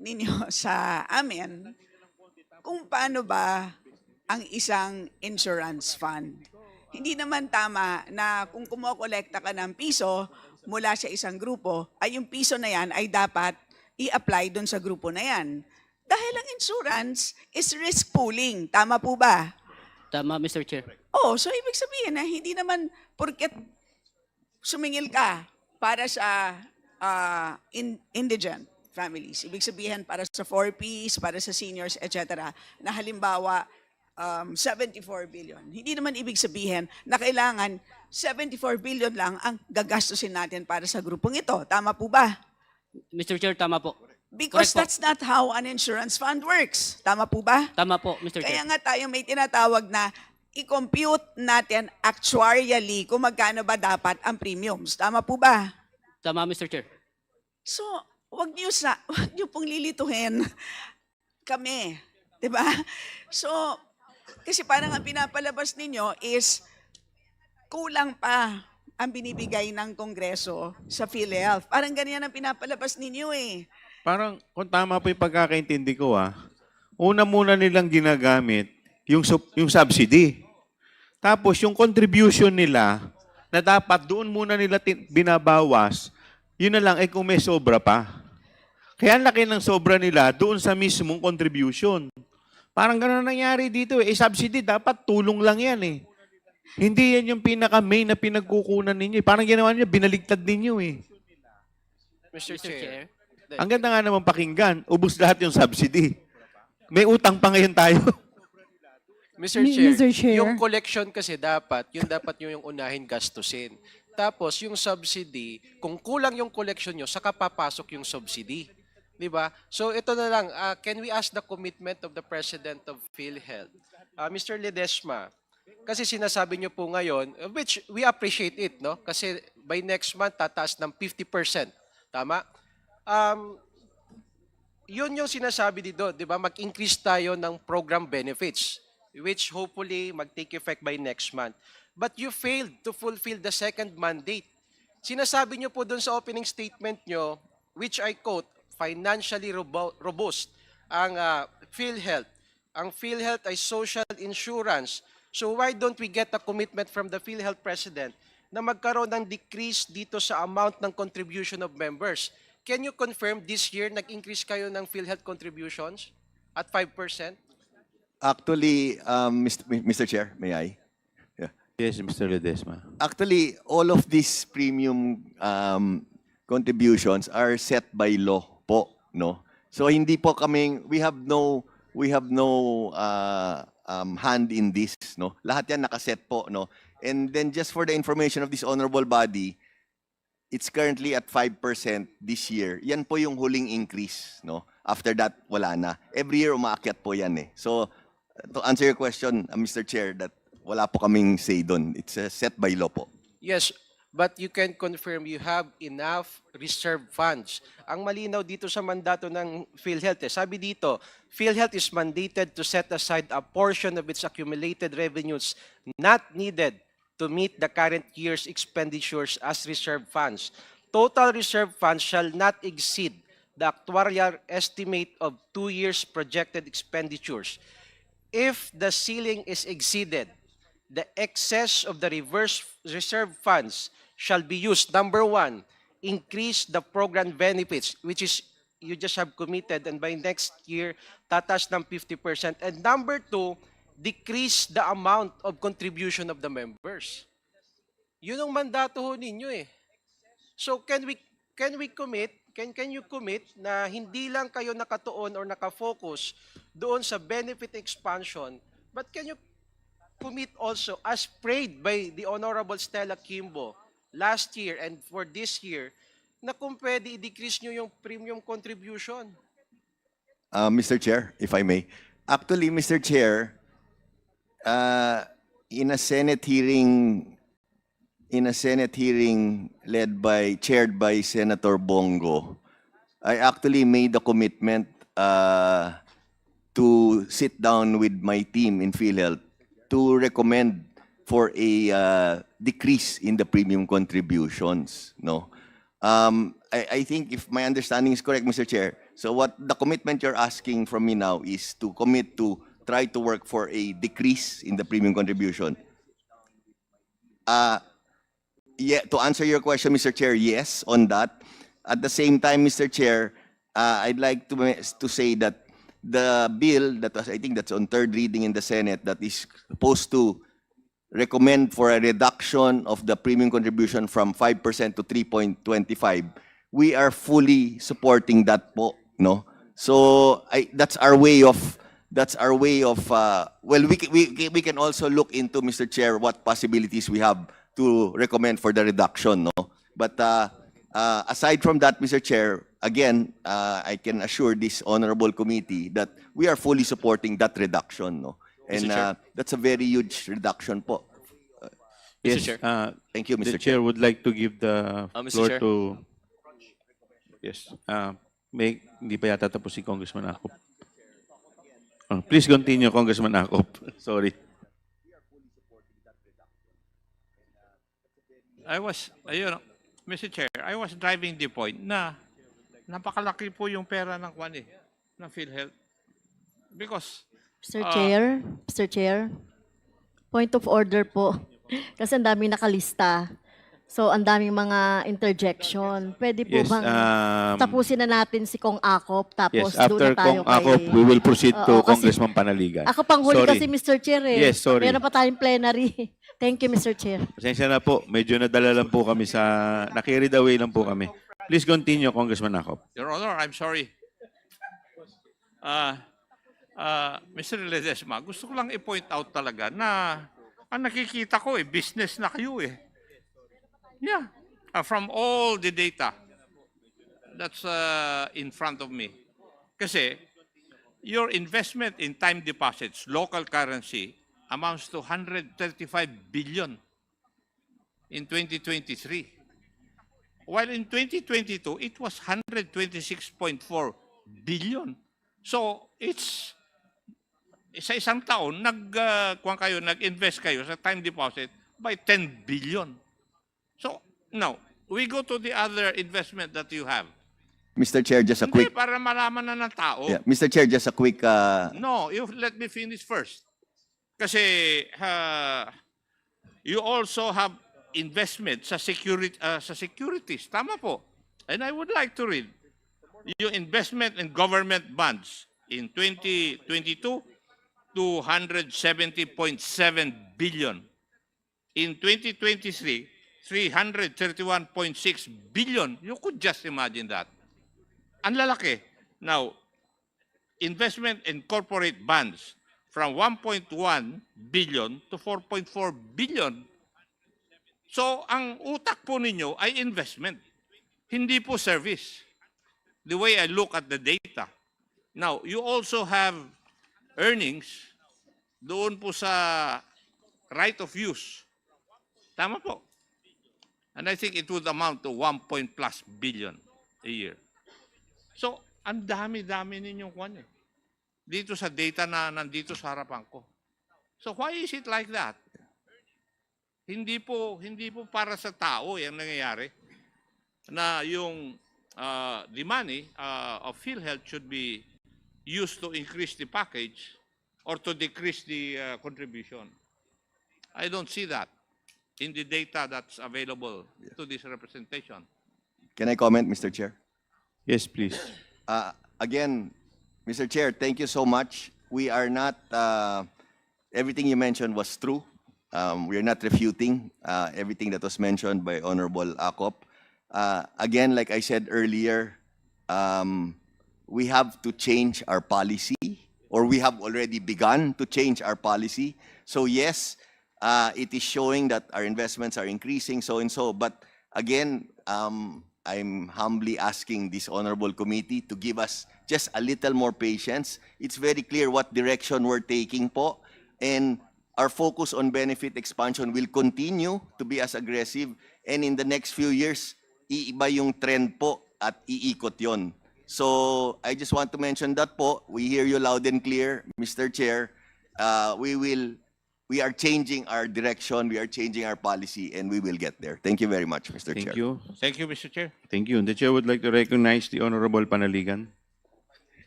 ninyo sa amin kung paano ba ang isang insurance fund. Hindi naman tama na kung kumokolekta ka ng piso mula sa isang grupo, ay yung piso na yan ay dapat i-apply doon sa grupo na yan. Dahil ang insurance is risk pooling. Tama po ba? Tama, Mr. Chair. Oh, so ibig sabihin na hindi naman porket sumingil ka para sa in- indigent families. Ibig sabihin para sa 4Ps, para sa seniors, etc. Na halimbawa, um, 74 billion. Hindi naman ibig sabihin na kailangan 74 billion lang ang gagastusin natin para sa grupong ito. Tama po ba? Mr. Chair, tama po. Because Correct po. that's not how an insurance fund works. Tama po ba? Tama po, Mr. Kaya Chair. nga tayo may tinatawag na i-compute natin actuarially kung magkano ba dapat ang premiums. Tama po ba? Tama, Mr. Chair. So, wag niyo sa wag niyo pong lilituhin kami, 'di ba? So, kasi parang ang pinapalabas ninyo is kulang pa ang binibigay ng Kongreso sa PhilHealth. Parang ganyan ang pinapalabas ninyo eh. Parang, kung tama po yung pagkakaintindi ko ah, una muna nilang ginagamit yung, yung subsidy. Tapos yung contribution nila, na dapat doon muna nila binabawas, yun na lang, eh kung may sobra pa. Kaya ang laki ng sobra nila doon sa mismong contribution. Parang gano'n nangyari dito eh. Eh, subsidy, dapat tulong lang yan eh. Hindi yan yung pinaka-main na pinagkukunan ninyo. eh. Parang ginawa niyo, binaligtad ninyo eh. Mr. Chair. Ang ganda nga naman pakinggan, ubus lahat yung subsidy. May utang pa ngayon tayo. Mr. Chair, Mr. Chair. yung collection kasi dapat, yun dapat nyo yung unahin gastusin. Tapos yung subsidy, kung kulang yung collection nyo, saka papasok yung subsidy. Di ba? So ito na lang, ah, can we ask the commitment of the President of PhilHealth? Ah, Mr. Ledesma, kasi sinasabi nyo po ngayon, uh, which we appreciate it, no? Kasi by next month, tataas ng 50%. Tama? Um, yun yung sinasabi dito, di ba? Mag-increase tayo ng program benefits, which hopefully mag-take effect by next month. But you failed to fulfill the second mandate. Sinasabi nyo po doon sa opening statement nyo, which I quote, financially robust ang uh, PhilHealth. Ang PhilHealth ay social insurance. So why don't we get a commitment from the PhilHealth President na magkaroon ng decrease dito sa amount ng contribution of members? Can you confirm this year nag-increase kayo ng PhilHealth contributions at 5%? Actually, um, Mr. Chair, may I? Yeah. Yes, Mr. Ledesma. Actually, all of these premium um, contributions are set by law no? So hindi po kaming we have no we have no uh, um, hand in this, no? Lahat yan nakaset po, no? And then just for the information of this honorable body, it's currently at 5% this year. Yan po yung huling increase, no? After that, wala na. Every year umaakyat po yan eh. So to answer your question, uh, Mr. Chair, that wala po kaming say doon. It's uh, set by law po. Yes, but you can confirm you have enough reserve funds. Ang malinaw dito sa mandato ng PhilHealth, eh, sabi dito, PhilHealth is mandated to set aside a portion of its accumulated revenues not needed to meet the current year's expenditures as reserve funds. Total reserve funds shall not exceed the actuarial estimate of two years' projected expenditures. If the ceiling is exceeded, the excess of the reverse reserve funds shall be used. Number one, increase the program benefits, which is you just have committed, and by next year, tatas ng 50%. And number two, decrease the amount of contribution of the members. Yun ang mandato ho ninyo eh. So can we can we commit, can can you commit na hindi lang kayo nakatuon or nakafocus doon sa benefit expansion, but can you commit also as prayed by the Honorable Stella Kimbo last year and for this year na kung pwede i-decrease nyo yung premium contribution. Uh, Mr. Chair, if I may. Actually, Mr. Chair, uh, in a Senate hearing, in a Senate hearing led by, chaired by Senator Bongo, I actually made a commitment uh, to sit down with my team in PhilHealth to recommend for a uh, decrease in the premium contributions. No, um, I, think if my understanding is correct, Mr. Chair, So what the commitment you're asking from me now is to commit to try to work for a decrease in the premium contribution. Uh, yeah, to answer your question, Mr. Chair, yes, on that. At the same time, Mr. Chair, uh, I'd like to, to say that the bill that was, I think that's on third reading in the Senate, that is supposed to recommend for a reduction of the premium contribution from 5% to 3.25, we are fully supporting that po, no? So I, that's our way of, that's our way of, uh, well, we, we, we can also look into, Mr. Chair, what possibilities we have to recommend for the reduction, no? But uh, uh, aside from that, Mr. Chair, again, uh, I can assure this honorable committee that we are fully supporting that reduction, no? And Mr. Chair. uh, that's a very huge reduction po. Yes, Chair. uh, Thank you, the Mr. Chair. chair would like to give the Uh, Mr. floor Chair. to... Yes, uh, may, hindi pa yata tapos si Congressman Akop. Oh, please continue, Congressman Akop. Sorry. I was, ayun, Mr. Chair, I was driving the point na napakalaki po yung pera ng kwan eh, ng PhilHealth. Because, Mr. Ah. Chair, Mr. Chair, point of order po. Kasi ang daming nakalista. So, ang daming mga interjection. Pwede po Yes, bang um, tapusin na natin si Kong Akop, tapos Yes, doon after na tayo Kong Akop, we will proceed to Oo, kasi- Congressman Panaligan. Ako pang huli Sorry. kasi, Mr. Chair eh. Yes, sorry. Meron pa tayong plenary. Thank you, Mr. Chair. Pasensya na po, medyo nadala lang po kami sa... Nakirid away lang po kami. Please continue, Congressman Akop. Your Honor, I'm sorry. Uh, uh, Mr. Ledesma, gusto ko lang i-point out talaga na ang nakikita ko eh, business na kayo eh. Yeah. Uh, from all the data that's uh, in front of me. Kasi your investment in time deposits, local currency, amounts to 135 billion in 2023. While in 2022, it was 126.4 billion. So, it's sa isang taon, nag, uh, kayo, nag-invest kayo sa time deposit by 10 billion. So, now, we go to the other investment that you have. Mr. Chair, just a Hindi, quick, para malaman na ng tao. yeah, Mr. Chair, just a quick, uh, No, you let me finish first. Kasi uh, you also have investment sa security uh, sa securities. Tama po. And I would like to read yung investment in government bonds in 2022 270.7 billion. In 2023 331.6 billion. You could just imagine that. Ang lalaki. Now, investment in corporate bonds from 1.1 billion to 4.4 billion. So, ang utak po ninyo ay investment, hindi po service. The way I look at the data. Now, you also have earnings doon po sa right of use. Tama po. And I think it would amount to 1 point plus billion a year. So, ang dami-dami ninyong kwan eh. Dito sa data na nandito sa harapan ko. So, why is it like that? Hindi po, hindi po para sa tao yung nangyayari na yung uh, the money uh, of PhilHealth should be used to increase the package or to decrease the uh, contribution. I don't see that in the data that's available to this representation. can I comment, Mr. Chair? Yes, please. Uh, again, Mr. Chair, thank you so much. We are not, uh, everything you mentioned was true. Um, we are not refuting uh, everything that was mentioned by Honorable Akop. Uh, again, like I said earlier, um, we have to change our policy, or we have already begun to change our policy. So yes, uh, it is showing that our investments are increasing, so and so. But again, um, I'm humbly asking this honorable committee to give us just a little more patience. It's very clear what direction we're taking po. And our focus on benefit expansion will continue to be as aggressive. And in the next few years, iiba yung trend po at iikot yon. So I just want to mention that po. We hear you loud and clear, Mr. Chair. Uh, we will, we are changing our direction, we are changing our policy, and we will get there. Thank you very much, Mr. Chair. Thank you. Thank you, Mr. Chair. Thank you. The chair would like to recognize the Honorable Panaligan.